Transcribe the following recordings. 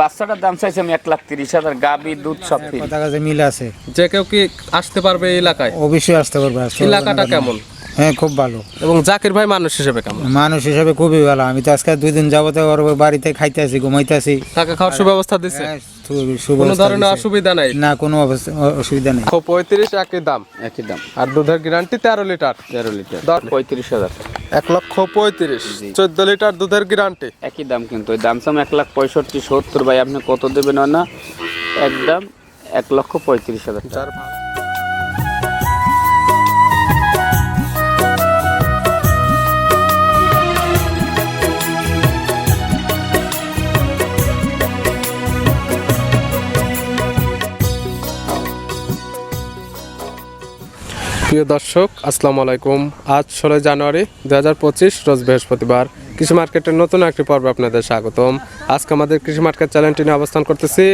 বাচ্চাটার দাম চাইছি আমি এক লাখ তিরিশ হাজার গাবি দুধ সব কথা কাছে মিল আছে। যে কেউ কি আসতে পারবে এই এলাকায়? অবশ্যই আসতে পারবে এলাকাটা কেমন? হ্যাঁ খুব ভালো। এবং জাকির ভাই মানুষ হিসেবে কেমন? মানুষ হিসাবে খুবই ভালো। আমি তো আজকে দুই দিন যাবতে ওর বাড়িতে খাইতে আছি ঘুমাইতে আছি থাকা খাওয়ার সুব্যবস্থা দিচ্ছে হ্যাঁ, কোনো ধরনের অসুবিধা নাই? না কোনো অবস্থা অসুবিধা নেই। পঁয়ত্রিশ একই দাম? একই দাম। আর দুধের গ্যারান্টি তেরো লিটার? তেরো লিটার। পঁয়ত্রিশ হাজার। এক লক্ষ পঁয়ত্রিশ। চোদ্দ লিটার দুধের গ্যারান্টি একই দাম কিন্তু ওই দাম সাম এক লাখ পঁয়ষট্টি সত্তর ভাই আপনি কত দেবেন না? একদম এক লক্ষ পঁয়ত্রিশ হাজার প্রিয় দর্শক, আসসালামু আলাইকুম। আজ ষোলোই জানুয়ারি দু হাজার পঁচিশ, রোজ বৃহস্পতিবার। কৃষি মার্কেটের নতুন একটি পর্বে আপনাদের স্বাগতম। আজকে আমাদের কৃষি মার্কেট চ্যানেলটি নিয়ে অবস্থান করতেছি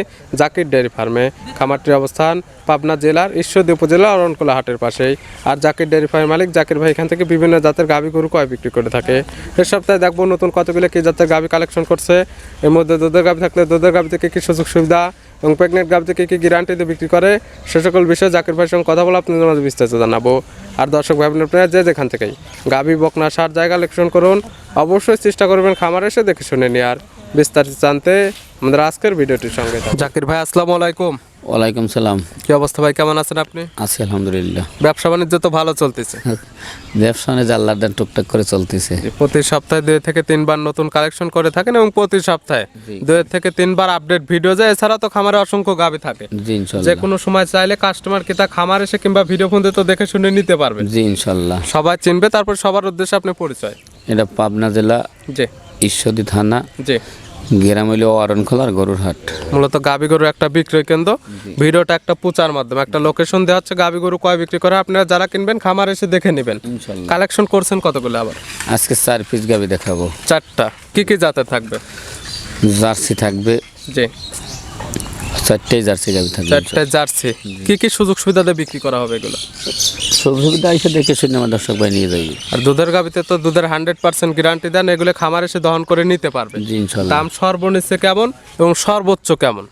জাকির ডেয়ারি ফার্মে। খামারটির অবস্থান পাবনা জেলার ঈশ্বরদী উপজেলা অরণকুলা হাটের পাশেই। আর জাকির ডেয়ারি ফার্মের মালিক জাকির ভাই এখান থেকে বিভিন্ন জাতের গাভী গরু কয় বিক্রি করে থাকে। এর সপ্তাহে দেখব নতুন কতগুলো কি জাতের গাভী কালেকশন করছে। এর মধ্যে দুধের গাভী থাকলে দুধের গাভী থেকে কী সুযোগ সুবিধা এবং প্রেগনেন্ট গাভ থেকে কী গ্যারান্টি দিয়ে বিক্রি করে? সে সকল বিষয়ে জাকির ভাইয়ের সঙ্গে কথা বলে আপনাদের মাঝে বিস্তারিত জানাব। আর দর্শক ভাই, আপনার যে যেখান থেকেই গাভী, বকনা, সার, জায়গা লেকশন করুন, অবশ্যই চেষ্টা করবেন খামার এসে দেখে শুনে নিয়ে আর বিস্তারিত জানতে আমাদের আজকের ভিডিওটির সঙ্গে জাকির ভাই, আসসালামু আলাইকুম। ওয়ালাইকুম সালাম। কি অবস্থা ভাই কেমন আছেন আপনি? আছি আলহামদুলিল্লাহ। ব্যবসা বাণিজ্য তো ভালো চলতেছে। ব্যবসা নিয়ে জাল্লার দেন টুকটাক করে চলতেছে। প্রতি সপ্তাহে দুই থেকে তিনবার নতুন কালেকশন করে থাকেন এবং প্রতি সপ্তাহে দুই থেকে তিনবার আপডেট ভিডিও যায়। এছাড়া তো খামারে অসংখ্য গাভী থাকে। যে কোনো সময় চাইলে কাস্টমার কি তা খামার এসে কিংবা ভিডিও ফোন তো দেখে শুনে নিতে পারবেন। জি ইনশাল্লাহ। সবাই চিনবে তারপর সবার উদ্দেশ্যে আপনি পরিচয়। এটা পাবনা জেলা জি। ঈশ্বরদী থানা। জি। গেরাম হইল অরণখোলার গরুর হাট। মূলত গাবি গরু একটা বিক্রয় কেন্দ্র। ভিডিওটা একটা প্রচার মাধ্যমে একটা লোকেশন দেওয়া হচ্ছে গাবি গরু কয় বিক্রি করে। আপনারা যারা কিনবেন খামার এসে দেখে নেবেন। কালেকশন করছেন কতগুলো আবার? আজকে চার পিস গাবি দেখাবো। চারটা। কি কি জাতের থাকবে? জার্সি থাকবে। জি। চারটেই জার্সি গাবি থাকবে চারটা জার্সি। কি কি সুযোগ সুবিধা দিয়ে বিক্রি করা হবে এগুলো? সুযোগ সুবিধা এসে দেখে শুনে আমার দর্শক ভাই নিয়ে যাবি। আর দুধের গাবিতে তো দুধের হান্ড্রেড পার্সেন্ট গ্যারান্টি দেন এগুলো খামার এসে দহন করে নিতে পারবে। দাম সর্বনিচ্ছে কেমন এবং সর্বোচ্চ কেমন?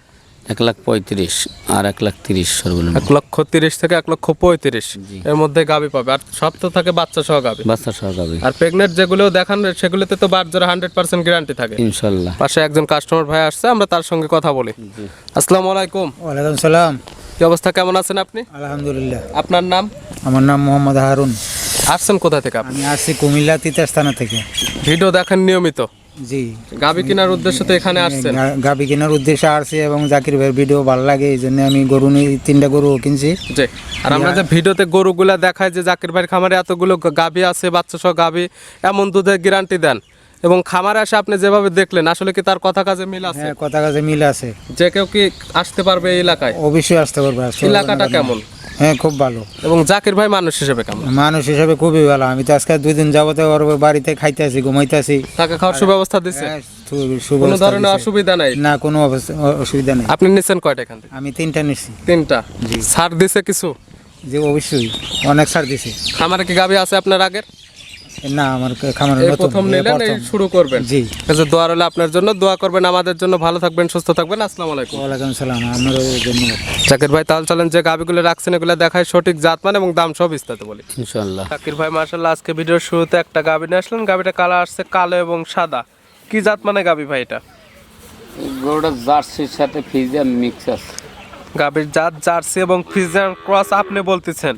এক লাখ পঁয়ত্রিশ আর এক লাখ তিরিশ সর্বনিম্ন। এক লক্ষ তিরিশ থেকে এক লক্ষ পঁয়ত্রিশ এর মধ্যে গাবি পাবে। আর সব তো থাকে বাচ্চা সহ গাবি। বাচ্চা সহ গাবি। আর প্রেগনেন্ট যেগুলো দেখান সেগুলোতে তো বার জোড়া হান্ড্রেড পার্সেন্ট গ্যারান্টি থাকে। ইনশাল্লাহ। পাশে একজন কাস্টমার ভাই আসছে আমরা তার সঙ্গে কথা বলি। আসসালামু আলাইকুম। ওয়ালাইকুম সালাম। কি অবস্থা কেমন আছেন আপনি? আলহামদুলিল্লাহ। আপনার নাম? আমার নাম মোহাম্মদ হারুন। আসছেন কোথা থেকে আপনি? আসছি কুমিল্লা তিতাস থানা থেকে। ভিডিও দেখেন নিয়মিত। জি। গাবি কেনার উদ্দেশ্যে তো এখানে আসছেন। গা- গাভী কেনার উদ্দেশ্যে আসছি এবং জাকির ভাইয়ের ভিডিও ভালো লাগে এই জন্য আমি গরু নিয়ে তিনটা গরু কিনছি। জি। আর আমরা যে ভিডিওতে গরুগুলা দেখাই যে জাকির ভাইয়ের খামারে এতগুলো গাবি আছে বাচ্চা সহ গাবি এমন দুধের গ্যারান্টি দেন। এবং খামারে আসে আপনি যেভাবে দেখলেন আসলে কি তার কথা কাজে মিল আছে? হ্যাঁ কথা কাজে মিল আছে। যে কেউ কি আসতে পারবে এই এলাকায়? অবশ্যই আসতে পারবে এলাকাটা কেমন? হ্যাঁ খুব ভালো। এবং জাকির ভাই মানুষ হিসেবে কেমন? মানুষ হিসেবে খুবই ভালো। আমি তো আজকে দুই দিন যাবতে ওর বাড়িতে খাইতে আছি ঘুমাইতে আছি থাকা খাওয়ার সুব্যবস্থা দিচ্ছে হ্যাঁ, কোনো ধরনের অসুবিধা নাই? না কোনো অসুবিধা নেই। আপনি নিচ্ছেন কয়টা এখান থেকে? আমি তিনটা নিচ্ছি তিনটা? জি। ছাড় দিছে কিছু? যে অবশ্যই। অনেক ছাড় দিছে। খামারে কি গাবি আছে আপনার আগের? না আমার খামার প্রথম নিলেন এই শুরু করবেন। জি। আচ্ছা দোয়া রইল আপনার জন্য দোয়া করবেন আমাদের জন্য ভালো থাকবেন সুস্থ থাকবেন আসসালামু আলাইকুম। ওয়ালাইকুম সালাম আপনারও ধন্যবাদ। জাকির ভাই তাহলে চলেন যে গাবিগুলো রাখছেন এগুলো দেখায় সঠিক জাতমান এবং দাম সব বিস্তারিত বলি। ইনশাল্লাহ জাকির ভাই মার্শাল্লাহ আজকে ভিডিওর শুরুতে একটা গাবি নিয়ে আসলেন। গাবিটা কালার আসছে কালো এবং সাদা। কি জাত মানে গাবি ভাই এটা? গরুটা জার্সির সাথে ফিজিয়াম মিক্স আছে। গাবির জাত জার্সি এবং ফিজিয়ান ক্রস আপনি বলতেছেন।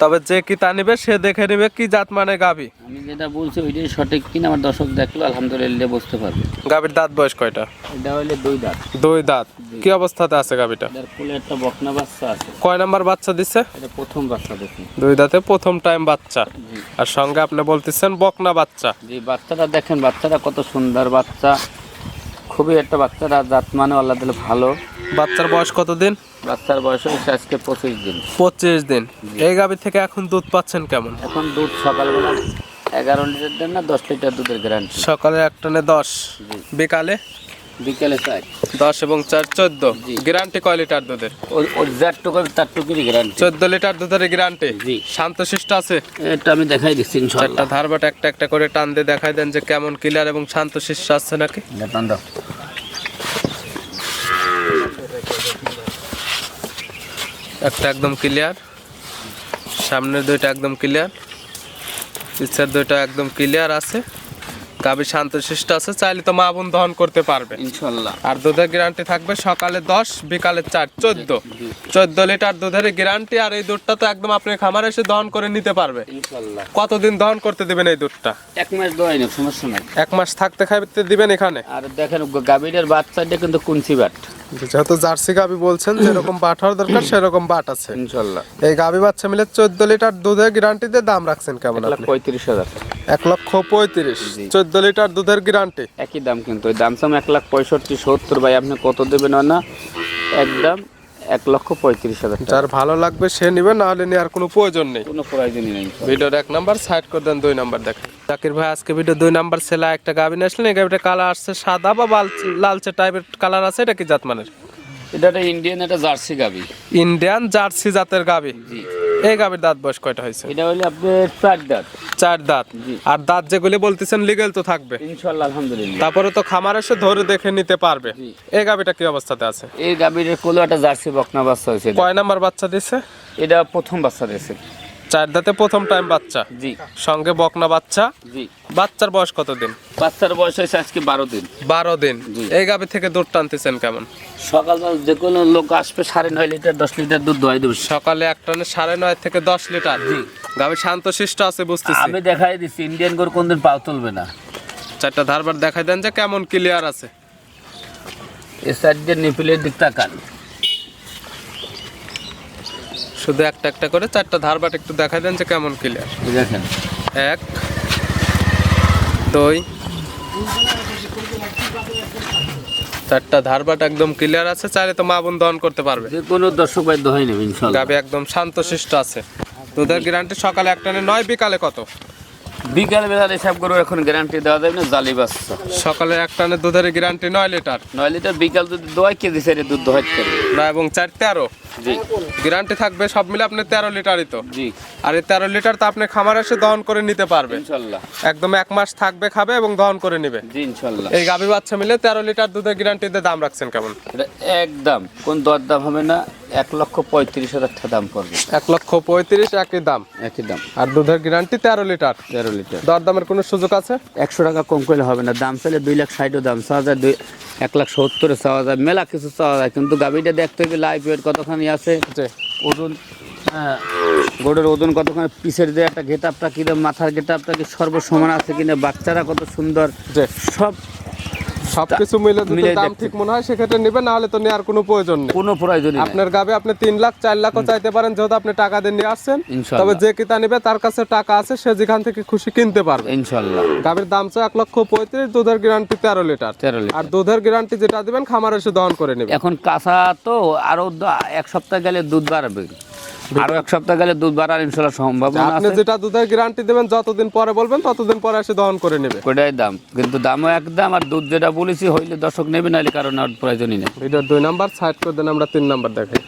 তবে যে কি তা নিবে সে দেখে নিবে কি জাত মানে গাবি আমি যেটা বলছি ওইটাই সঠিক কিনা আমার দর্শক দেখল আলহামদুলিল্লাহ বুঝতে পারবে। গাভীর দাঁত বয়স কয়টা? এটা হইলে দুই দাঁত। দুই দাঁত। কি অবস্থাতে আছে গাবিটা এটার কোলে একটা বকনা বাচ্চা আছে। কয় নাম্বার বাচ্চা দিচ্ছে এটা প্রথম বাচ্চা দেখুন। দুই দাঁতে প্রথম টাইম বাচ্চা। আর সঙ্গে আপনি বলতেছেন বকনা বাচ্চা। জি বাচ্চাটা দেখেন বাচ্চাটা কত সুন্দর বাচ্চা। খুবই একটা বাচ্চাটা জাত মানে আল্লাহ দিলে ভালো। বাচ্চার বয়স কতদিন? বাচ্চার বয়স হয়েছে আজকে পঁচিশ দিন। পঁচিশ দিন। এই গাবি থেকে এখন দুধ পাচ্ছেন কেমন? এখন দুধ সকালবেলা এগারো লিটার দেন না দশ লিটার দুধের গ্যারান্টি সকালে এক টানে দশ। বিকালে? বিকেলে চাই দশ এবং চার চোদ্দ। গ্যারান্টি কয় লিটার দুধের? ওই যারটুকু তার টুকুরই গ্যারান্টি চোদ্দ লিটার দুধের গ্যারান্টি জি। শান্তশিষ্ট আছে? এটা আমি দেখাই দিচ্ছি ইনশাল্লাহ। ধারবাট একটা একটা করে টান দিয়ে দেখাই দেন যে কেমন ক্লিয়ার এবং শান্ত শান্তশিষ্ট আছে নাকি? দেখান দাও। একটা একদম ক্লিয়ার সামনের দুইটা একদম ক্লিয়ার পিছার দুইটা একদম ক্লিয়ার আছে। গাভী শান্তশিষ্ট আছে চাইলে তো মা বোন দহন করতে পারবে। ইনশাল্লাহ। আর দুধের গ্যারান্টি থাকবে সকালে দশ বিকালে চার চোদ্দ। চোদ্দ লিটার দুধের গ্যারান্টি আর এই দুধটা তো একদম আপনি খামারে এসে দহন করে নিতে পারবে। কতদিন দহন করতে দিবেন এই দুধটা? এক মাস দোয়াই না সমস্যা নাই। এক মাস থাকতে খাইতে দিবেন এখানে? আর দেখেন গাভীরের বাচ্চাটা কিন্তু কুঞ্চি বাট। যেহেতু জার্সি গাবি বলছেন যেরকম বাট হওয়ার দরকার সেরকম বাট আছে। ইনশাল্লাহ। এই গাবি বাচ্চা মিলে চোদ্দ লিটার দুধের গ্যারান্টিতে দাম রাখছেন কেমন আপনি? পঁয়ত্রিশ হাজার। এক লক্ষ পঁয়ত্রিশ। চোদ্দ লিটার দুধের গ্যারান্টি একই দাম কিন্তু দাম সাম এক লাখ পঁয়ষট্টি সত্তর ভাই আপনি কত দেবেন না? একদম এক লক্ষ পঁয়ত্রিশ হাজার যার ভালো লাগবে সে নিবে না হলে নেওয়ার কোনো প্রয়োজন নেই। কোনো প্রয়োজনই নেই। ভিডিওর এক নাম্বার সাইড করে দেন দুই নাম্বার দেখেন। জাকির ভাই আজকে ভিডিও দুই নাম্বার সেলা একটা গাবি নিয়ে আসলেন এই গাবিটা কালার আসছে সাদা বা লাল- লালচে টাইপের কালার আছে এটা কি জাত মানের এটা একটা ইন্ডিয়ান একটা জার্সি গাভী। ইন্ডিয়ান জার্সি জাতের গাবি জি। এই গাবির দাঁত বয়স কয়টা হয়েছে? এটা হলো আপনার চার দাঁত। চার দাঁত। আর দাঁত যেগুলি বলতেছেন লিগেল তো থাকবে। ইনশাআল্লাহ আলহামদুলিল্লাহ। তারপরে তো খামার এসে ধরে দেখে নিতে পারবে। এই গাবিটা কি অবস্থাতে আছে? এই গাভীর কোলো একটা জার্সি বকনা বাচ্চা হয়েছে। কয় নাম্বার বাচ্চা দিছে? এটা প্রথম বাচ্চা দিয়েছে। চার দাঁতে প্রথম টাইম বাচ্চা। জি। সঙ্গে বকনা বাচ্চা। জি। বাচ্চার বয়স কত দিন বাচ্চার বয়স হয়েছে আজকে বারো দিন। বারো দিন। এই গাবি থেকে দুধ টানতেছেন কেমন? সকালবেলা যে কোনো লোক আসবে সাড়ে নয় লিটার দশ লিটার দুধ দোয়াই দেবে। সকালে এক টানে সাড়ে নয় থেকে দশ লিটার। গাবি শান্ত শিষ্ট আছে বুঝতেছি। আমি দেখাই দিচ্ছি ইন্ডিয়ান গরু কোনদিন পাও তুলবে না। চারটা ধারবার দেখাই দেন যে কেমন ক্লিয়ার আছে। এ সাইড দিয়ে নিপিলের দিক তাকান শুধু একটা একটা করে চারটা ধারবার একটু দেখাই দেন যে কেমন ক্লিয়ার দেখেন। এক। দুই চারটা ধারবাট একদম ক্লিয়ার আছে চাইলে তো মা বোন দহন করতে পারবে। যে কোনো দর্শক ভাই দোহাই নেবে ইনশাল্লাহ। গাবি একদম শান্তশিষ্ট আছে। দুধের গ্যারান্টি সকালে একটা নয় বিকালে কত? বিকাল বেলার এসব গরু এখন গ্যারান্টি দেওয়া যাবে না জালি বাচ্চা সকালে এক টানে দুধের গ্যারান্টি নয় লিটার। নয় লিটার বিকাল যদি দোয়াই কেজি সাইডে দুধ দোহাইতে পারবে নয় এবং চার তেরো। জি। গ্যারান্টি থাকবে সব মিলে আপনি তেরো লিটারই তো। জি। আর এই তেরো লিটার তো আপনি খামার এসে দহন করে নিতে পারবে। ইনশাল্লাহ। একদম এক মাস থাকবে খাবে এবং দহন করে নিবে। জি ইনশাল্লাহ। এই গাভী বাচ্চা মিলে তেরো লিটার দুধের গ্যারান্টিতে দাম রাখছেন কেমন? এটা একদম কোন দর দাম হবে না এক লক্ষ পঁয়ত্রিশ হাজার টাকা দাম পড়বে। এক লক্ষ পঁয়ত্রিশ একই দাম? একই দাম। আর দুধের গ্যারান্টি তেরো লিটার? তেরো লিটার। দর দামের কোনো সুযোগ আছে? একশো টাকা কম করলে হবে না। দাম চাইলে দুই লাখ ষাটও দাম। চাওয়া যায় দুই এক লাখ সত্তরে চাওয়া যায়। মেলা কিছু চাওয়া যায়। কিন্তু গাভীটা দেখতে হবে লাইফ ওয়েট কতখানি আছে? ওজন হ্যাঁ, গরুর ওজন কতখানি? পিছের যে একটা গেটাপটা কিরম মাথার গেটাপটা কি সর্বসমান আছে কিনা? বাচ্চারা কত সুন্দর? সব সবকিছু মিলে যদি দাম ঠিক মনে হয় সেক্ষেত্রে নেবে না হলে তো নেওয়ার কোনো প্রয়োজন নেই। কোনো প্রয়োজনই নেই। আপনার গাবে আপনি তিন লাখ চার লাখও চাইতে পারেন যেহেতু আপনি টাকা দিয়ে নিয়ে আসছেন। তবে যে কিতা নেবে তার কাছে টাকা আছে সে যেখান থেকে খুশি কিনতে পারবে। ইনশাল্লাহ। গাভীর দাম চাই এক লক্ষ পঁয়ত্রিশ দুধের গ্যারান্টি তেরো লিটার। তেরো আর দুধের গ্যারান্টি যেটা দিবেন খামার এসে দহন করে নেবে এখন কাঁচা তো আরও এক সপ্তাহ গেলে দুধ বাড়বে। আরও এক সপ্তাহ গেলে দুধ বাড়ার ইনশাল্লাহ সম্ভাবনা আপনি আছে। যেটা দুধের গ্যারান্টি দেবেন যতদিন পরে বলবেন ততদিন পরে এসে দহন করে নেবে। ওটাই দাম। কিন্তু দামও একদম আর দুধ যেটা বলেছি হইলে দর্শক নেবে নাহলে কারণ আর প্রয়োজনই নেই। ভিডিওর দুই নাম্বার সাইড করে দেন আমরা তিন নাম্বার দেখাই।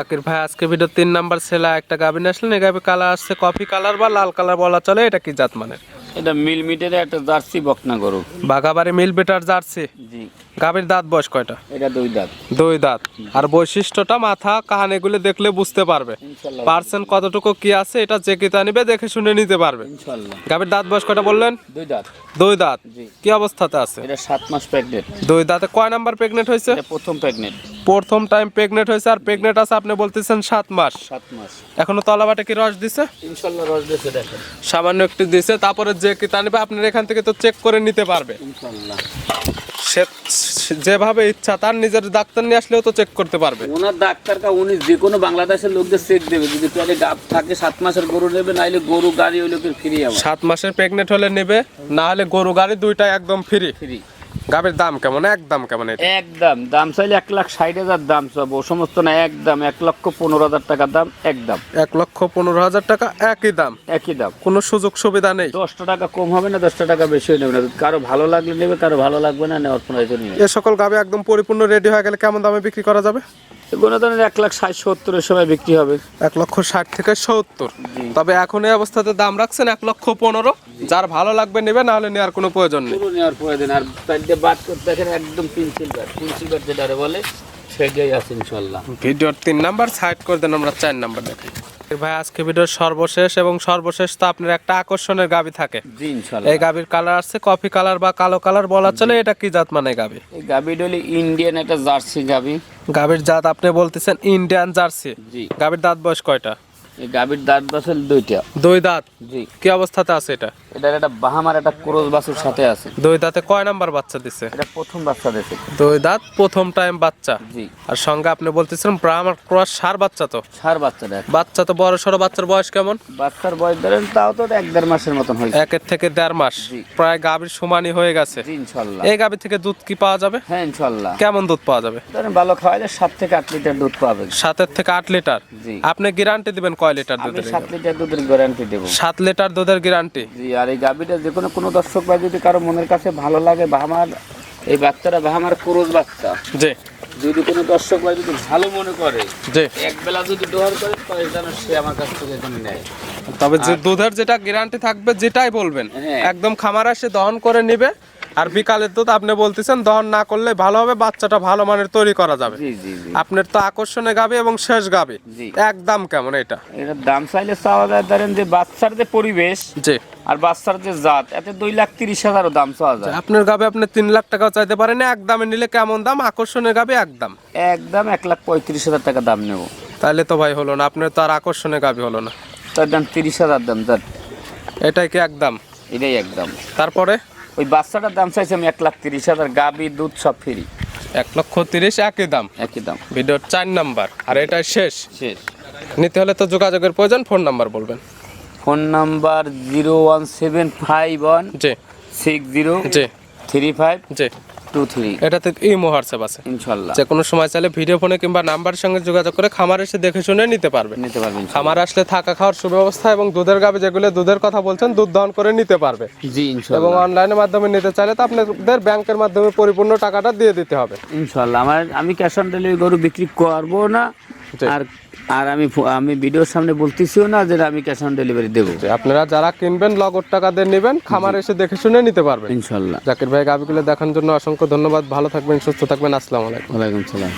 জাকির ভাই আজকে ভিডিও তিন নাম্বার সেলা একটা গাভী নিয়ে আসলেন এই গাভী কালার আসছে কফি কালার বা লাল কালার বলা চলে এটা কি জাত মানের? এটা মিল মিটারে একটা জার্সি বকনা গরু। বাঘাবাড়ি মিল বেটার জার্সি। জি। গাভীর দাঁত বয়স কয়টা? এটা দুই দাঁত। দুই দাঁত। আর বৈশিষ্ট্যটা মাথা কাহানিগুলো দেখলে বুঝতে পারবে। পার্সেন্ট কতটুকু কি আছে এটা যে কিতা নিবে দেখে শুনে নিতে পারবে। গাভীর দাঁত বয়স কয়টা বললেন? দুই দাঁত। দুই দাঁত। জি। কি অবস্থাতে আছে? এটা সাত মাস প্রেগনেন্ট দুই দাঁতে কয় নাম্বার প্রেগনেন্ট হয়েছে? এটা প্রথম প্রেগনেন্ট প্রথম টাইম প্রেগনেন্ট হয়েছে আর প্রেগনেন্ট আছে আপনি বলতেছেন সাত মাস। সাত মাস। এখনও তলাবাটে কি রস দিছে? ইনশাল্লাহ রস দিয়েছে দেখেন। সামান্য একটু দিছে তারপরে যে কিতা নিবে আপনার এখান থেকে তো চেক করে নিতে পারবে। ইনশাল্লাহ। সে যেভাবে ইচ্ছা তার নিজের ডাক্তার নিয়ে আসলেও তো চেক করতে পারবে। ওনার ডাক্তার কা উনি যে কোনো বাংলাদেশের লোকদের চেক দেবে। যদি পেটে গাপ থাকে সাত মাসের গরু নেবে না হলে গরু গাড়ি ওই লোকের ফ্রি আমার সাত মাসের প্রেগনেন্ট হলে নেবে না হলে গরু গাড়ি দুইটা একদম ফ্রি ফ্রি গাভীর দাম কেমন? একদম কেমন একদম। দাম চাইলে এক লাখ ষাট হাজার দাম ও সমস্ত না একদম। এক লক্ষ পনেরো হাজার টাকার দাম একদম। এক লক্ষ পনেরো হাজার টাকা একই দাম? একই দাম। কোনো সুযোগ সুবিধা নেই? দশটা টাকা কম হবে না দশটা টাকা বেশি নেবে না। কারও ভালো লাগলে নেবে কারও ভালো লাগবে না নেওয়ার প্রয়োজনই নেই। এ সকল গাভী একদম পরিপূর্ণ রেডি হয়ে গেলে কেমন দামে বিক্রি করা যাবে? কোনো ধরনের এক লাখ ষাট সত্তরের সময় বিক্রি হবে। এক লক্ষ ষাট থেকে সত্তর। তবে এখন এই অবস্থাতে দাম রাখছেন এক লক্ষ পনেরো। যার ভালো লাগবে নেবে না হলে নেওয়ার কোনো প্রয়োজন নেই। পুরো নেওয়ার প্রয়োজন আর চারটে বাদ করতে দেখেন একদম পেন্সিল ব্যাট পেন্সিল ব্যাট যেটা বলে সেটাই আছে ইনশাল্লাহ ভিডিওর তিন নাম্বার সাইড করে দেন আমরা চার নাম্বার দেখি। ভাই আজকে ভিডিওর সর্বশেষ এবং সর্বশেষ তো আপনার একটা আকর্ষণের গাবি থাকে। এই গাবির কালার আছে কফি কালার বা কালো কালার বলা চলে এটা কি জাত মানে গাবি? এই গাবিটা হলো ইন্ডিয়ান একটা জার্সি গাবি। গাবির জাত আপনি বলতেছেন ইন্ডিয়ান জার্সি। জি। গাবির দাঁত বয়স কয়টা? এই গাবির দাঁত দুইটা। দুই দাঁত? জি। কি অবস্থাতে আছে এটা? এটার একটা বাহামার একটা ক্রোজ বাসুর সাথে আছে। দুই দাঁতে কয় নাম্বার বাচ্চা দিছে? এটা প্রথম বাচ্চা দেশে দুই দাঁত প্রথম টাইম বাচ্চা? জি। আর সঙ্গে আপনি বলতেছিলেন ব্রাহ্মার ক্রস সার বাচ্চা তো। সার বাচ্চাটা বাচ্চা তো বড় সড়ো বাচ্চার বয়স কেমন? বাচ্চার বয়স ধরেন তাও তো এক দেড় মাসের মতন হয়েছে। একের থেকে দেড় মাস। প্রায় গাভীর সমানই হয়ে গেছে। ইনশাল্লাহ। এই গাভী থেকে দুধ কি পাওয়া যাবে? হ্যাঁ ইনশাল্লাহ। কেমন দুধ পাওয়া যাবে? ধরেন ভালো খাওয়াইলে সাত থেকে আট লিটার দুধ পাবে সাতের থেকে আট লিটার। জি। আপনি গ্যারান্টি দিবেন কয় লিটার দুধের সাত লিটার দুধের গ্যারান্টি দেবো। সাত লিটার দুধের গ্যারান্টি? জি আর এই গাভিটা যে কোনো কোনো দর্শক ভাই যদি কারও মনের কাছে ভালো লাগে বা আমার এই বাচ্চাটা বা আমার ক্রোজ বাচ্চা জি। যদি কোনো দর্শক ভাই যদি ভালো মনে করে জি। এক বেলা যদি দোয়ার করে তাহলে যেন সে আমার কাছ থেকে যেন নেয়। তবে যে দুধের যেটা গ্যারান্টি থাকবে যেটাই বলবেন হ্যাঁ। একদম খামার এসে দহন করে নিবে আর বিকালের দুধ আপনি বলতেছেন দহন না করলে ভালো হবে বাচ্চাটা ভালো মানের তৈরি করা যাবে। আপনার তো আকর্ষণে গাবে এবং শেষ গাবে। একদম কেমন এটা? এটার দাম চাইলে চাওয়া যায় ধরেন যে বাচ্চার যে পরিবেশ জি। আর বাচ্চার যে জাত এতে দুই লাখ তিরিশ হাজারও দাম চাওয়া যায়। আপনার গাবে আপনি তিন লাখ টাকাও চাইতে পারেন এক দামে নিলে কেমন দাম? আকর্ষণের গাবে একদম একদম এক লাখ পঁয়ত্রিশ হাজার টাকা দাম নেব। তাহলে তো ভাই হলো না আপনার তো আর আকর্ষণে গাবে হলো না। তার দাম তিরিশ হাজার দাম যার এটাই কি একদম এটাই একদম তারপরে? ওই বাচ্চাটার দাম চাইছি আমি এক লাখ তিরিশ হাজার গাবি দুধ সব ফ্রি এক লক্ষ তিরিশ একই দাম। একই দাম। ভিডিওর চার নাম্বার আর এটা শেষ। শেষ। নিতে হলে তো যোগাযোগের প্রয়োজন ফোন নাম্বার বলবেন। Phone number zero one seven five one জি। সিক্স জিরো জি। থ্রি ফাইভ জি। টু থ্রি এটাতে ইমো হোয়াটসঅ্যাপ আছে। ইনশাল্লাহ যে কোনো সময় চাইলে ভিডিও ফোনে কিংবা নাম্বারের সঙ্গে যোগাযোগ করে খামার এসে দেখে শুনে নিতে পারবে। নিতে পারবেন খামার আসলে থাকা খাওয়ার সুব্যবস্থা এবং দুধের গাবে যেগুলো দুধের কথা বলছেন দুধ দহন করে নিতে পারবে। জি এবং অনলাইনের মাধ্যমে নিতে চাইলে তো আপনাদের ব্যাংকের মাধ্যমে পরিপূর্ণ টাকাটা দিয়ে দিতে হবে। ইনশাল্লাহ আমার আমি ক্যাশ অন ডেলিভারি গরু বিক্রি করব না। আর আর আমি আমি ভিডিওর সামনে বলতেছিও না যে আমি ক্যাশ অন ডেলিভারি দেবো। আপনারা যারা কিনবেন লগর টাকা দিয়ে নেবেন খামার এসে দেখে শুনে নিতে পারবেন। ইনশাল্লাহ। জাকির ভাই গাবিগুলো দেখার জন্য অসংখ্য ধন্যবাদ। ভালো থাকবেন সুস্থ থাকবেন। আসসালামু আলাইকুম। ওয়ালাইকুম সালাম।